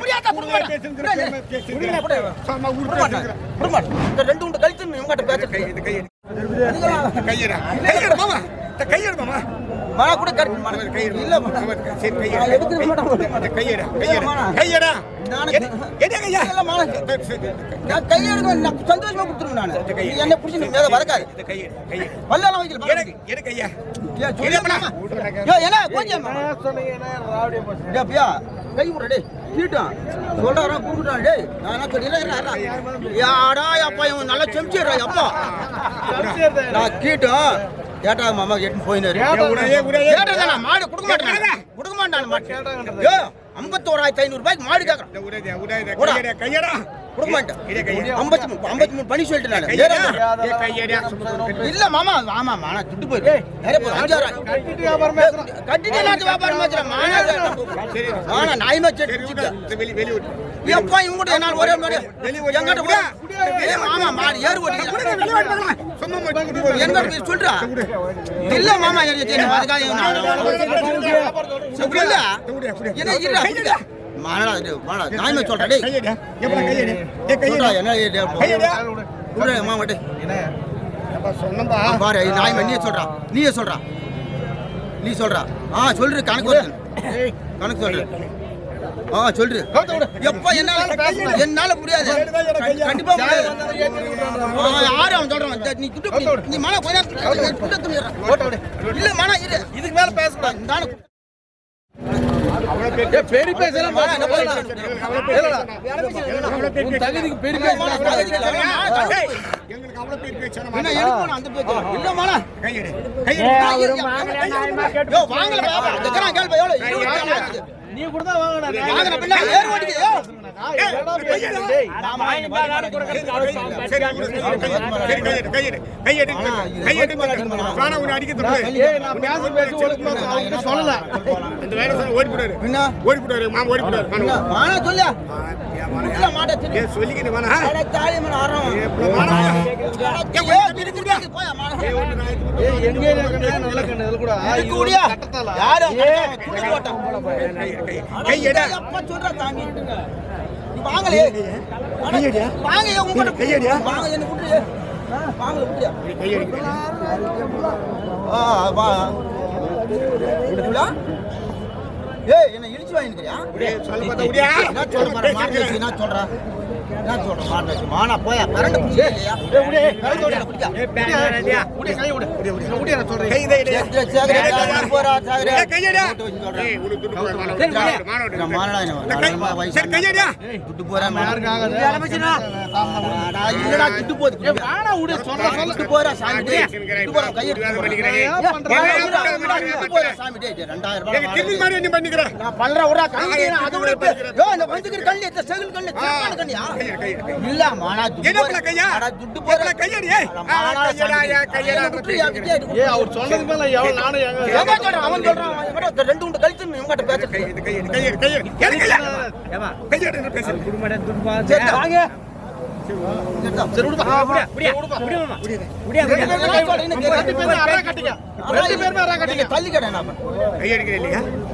புரியாதா, புரிய மாட்டேன். புரிய மாட்டேன். புரிய மாட்டேன். புரிய மழை கூட கட்டு, மழை. இல்ல, கையெடுக்க நான் சந்தோஷமா கொடுத்துருவேன் நானு. என்னை புடிச்சு மேல வரக்காது. பல்லெல்லாம் வைக்கல, கை டேய். கீட்டும். சொல்றாரா, குடுக்குறான் டேய். நான் என்ன சொல்லி- இல்ல, இல்ல, இல்ல. யாடா, அப்பா, இவன் நல்லா செமிச்சிடுறா, அப்பா. நான் கீட்டும். ஏட்டா மாமா எட்டு போயினாரு. கேட்டதானா மாடு கொடுக்க மாட்டேன் கொடுக்க மாட்டான் ஐம்பத்தோராயிரத்தி ஐநூறு ரூபாய்க்கு மாடு கேட்கறேன் கொடுக்க மாட்டேன் ஐம்பத்தி மூணு ஐம்பத்தி மூணு பண்ணி சொல்லிட்டு நான். இல்ல மாமா ஆமா மாமா துட்டு போயிரு அஞ்சாறு கட்டிட்டு வியாபாரம் மானா மானா நாய்மா எப்பா இவங்க என்னால் ஒரே மாதிரி எங்கிட்ட கூட மாமா மாடு ஏறு எங்க போய் சொல்றா இல்ல மாமா அதுக்காக நான் சொல்ல என்ன இது மானடா நாய்மா சொல்றா டேய். சொல்றா என்ன இது குடுறா மாமா டேய். பாரு இது நாய்மா நீயே சொல்றா. நீயே சொல்றா. நீ சொல்றா. ஆ சொல்று கணக்கு வருது கணக்கு சொல்று ஆ சொல்று. எப்ப என்னால என்னால முடியாது கண்டிப்பா யாரு அவன் சொல்றான்? நீ துட்டு நீ மன கொஞ்ச நேரம் துட்டு துணிடுறான் இல்ல மன இரு. இதுக்கு மேல இந்த பெரிய பேசலாம் தகுதிக்கு பெரிய நீ கூட தான் வாங்கடா வாங்கன பின்ன ஏறு ஓடிக்கு யோ பின்ன வாங்க. உங்ககிட்ட கையடியா வாங்க என்ன விட்டு வாங்க ஆ வா. ஏய் என்ன இடிச்சு வாங்கிக்கிறியா என்ன சொல்ற பாரு மாட்டு என்ன சொல்ற? என்ன சொல்ற மாட்டு மானா போயா? கரண்ட் புடிச்சே இல்லையா? ஏய் உடே கரண்ட் ஓட புடிச்சா உடைய கை விடு உடைய நான் சொல்றேன். சேகரே சேகரே போறா சேகரே. மானடா என்ன வயசு துட்டு போறா யாருக்கு ஆகாது இல்லடா துட்டு போகுது ஏய் வாடா உடைய சொல்ல சொல்ல துட்டு போறா சாமி டேய். துட்டு போறா கையை துட்டு போறா சாமி டேய் டேய், ரெண்டாயிரம் நான் பண்றேன் விடா கண்ணு அது இப்ப யோ இந்த வந்துக்கிற கண்ணு இந்த கண்ணு சிறப்பான கண்ணியா இல்ல மானா என்ன கையா? அட துட்டு போறா கையடி, ஏய்? மானா ஆ, கையடா, சாமி. ஏன் கையடா, என்னை விட்டு யா, விட்டு யா, ஏய் அவர் சொன்னதுக்கு மேல எங்க சொல்றான்? அவன் சொல்றான். ரெண்டு உண்டு கழிச்சு. சரி தள்ளிக்கடா நான் இப்படியா இரு இரு இரு கிட்டீட்டும், அது கிட்டீட்டும் விட்டா சொல்றேன். எதுடா துட்டு ஏய், கையடியா. பெரண்டு ஒரு வாட் புட்டி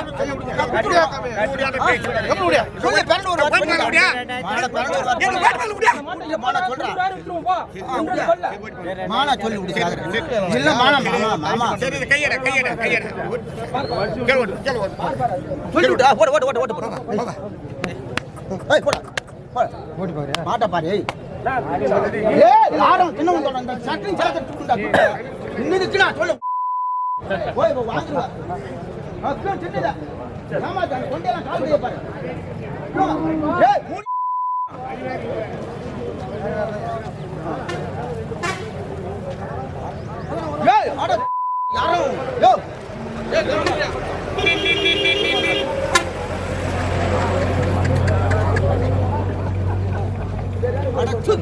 கையடியா. சொல்லி விடு சாகர மாமா சொல்லி போடா ஏய் போடா ஓடி பாரு மாட்ட பாரு ஏய் ஏய் என்ன சட்டின் சாத்து சொல்லு போய் சின்னதா ஆமா தான் கொண்டேலாம் கால் கைய பாரு யாரும் யோ அட சு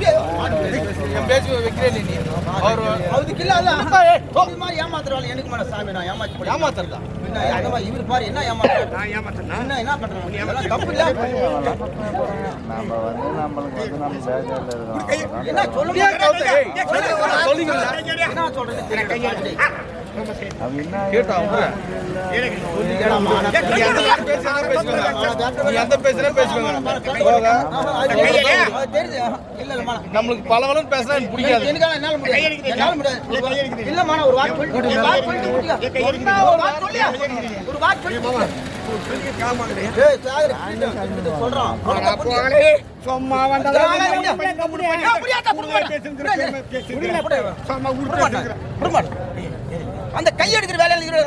நீ அவர் அதுக்கு இல்ல அது மாதிரி எனக்கு மேல சாமி நான் ஏமாத்தி ஏமாத்துறதா என்ன மாதிரி பாரு என்ன ஏமாத்துறாரு என்ன என்ன பண்றாங்க தப்பு இல்ல நம்ம வந்து நம்மளுக்கு வந்து நம்ம என்ன சொல்லுங்க. என்ன சொல்றது தெரியல. அது நீ நம்மளுக்கு பல பேசினா எனக்கு பிடிக்காது ஒரு இல்லம்மா, ஒரு ஒரு சும்மா அந்த கை எடுக்கிற வேலையில இருக்கிற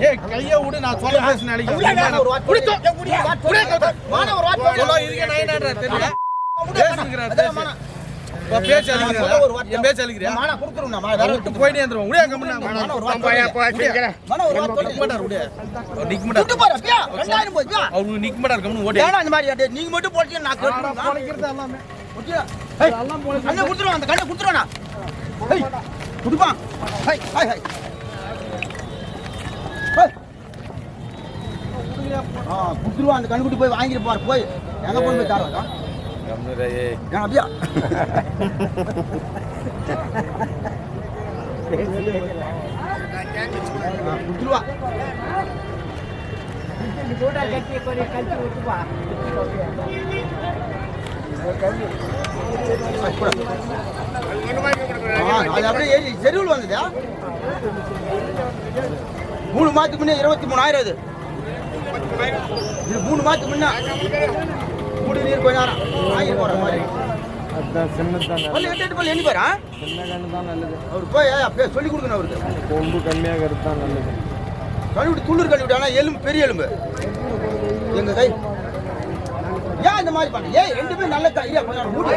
ஏய் கைய விடு நான் சொல்ல பேச நாளைக்கு ஒரு வார்த்தை இருக்க நான் தெரியல பேச்சு. என் பேச்சு. வேற விட்டு போயிட்டே இருந்துருவோம். உடையா கம்முன்னு நான் மாமா, ஒரு. மாட்டார், உடையா. நிக்க மாட்டார். பாரு? ரெண்டாயிரம் போய்? அவரு நிக்க மாட்டார், ஓடி. மாதிரி நீங்க மட்டும் போட்டீங்க நான் கேட்டுருந்தா குடியா? ஏய், கண்ணை குடுத்துருவான், அந்த கண்ணை. ஏய். ஆ, குடுத்துருவான், அந்த கண்ணுக்குட்டி போய் வாங்கிட்டு போய் எங்க போய் போய் தாரா அப்படியா? ஆ, குடுத்துருவா ஏய், குடு. ஆ, செருவில் வந்ததா மூணு மாதத்துக்கு முன்னே இருபத்தி மூணாயிரம் இது மூணு மாதத்துக்கு முன்ன? மூணு நீர் கொஞ்ச நேரம் வாங்கி போற மாதிரி. அதான் சின்னதான் பல்லு எட்டு எட்டு பல்லு எண்ணி பாரு ஆ? சின்ன கண்ணு தான் நல்லது. அவர் போய் அப்படியே சொல்லி கொடுக்கணும் அவருக்கு. கொம்பு கம்மியாக தான் நல்லது. கழுவிட்டு துளிர் கழுவிட்டு. ஆனால் எலும்பு பெரிய எலும்பு. எங்க கை. ஏன் இந்த மாதிரி பண்ண? ஏன் ரெண்டுமே நல்ல கை ஐயா கொஞ்சம் மூடி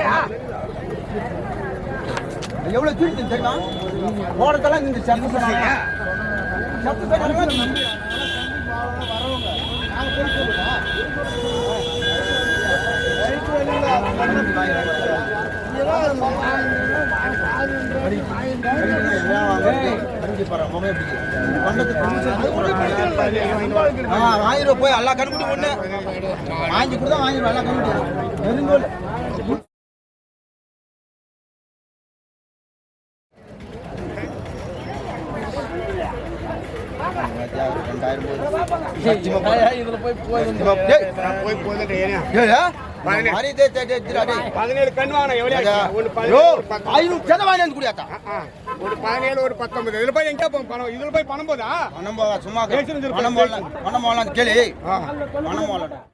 எவ்வளவு தூரத்து தெரியுமா? போறதெல்லாம் இந்த சத்து சொன்னாங்க சத்து சொன்னாங்க வாங்கிடுவோம் போய் எல்லா கண்ணுக்குட்டி ஒண்ணு வாங்கி கொடுத்தா வாங்கிடுவோம் எல்லா கண்ணுக்குட்டி நெருங்கோல் போய் போய் போய் போய் பதினேழு. கண் வாங்கின எவ்வளோ ஐநூறு சதம் வாங்கி வந்து குடியாத்தா? ஒரு பதினேழு ஒரு பத்தொன்பது. இதுல போய் எங்க போகும்? பணம் இதுல போய் பணம் போதா பணம் போக சும்மா. பணம் போடலாம். பணம் போடலாம் கேளு. பணம் போடலாம்.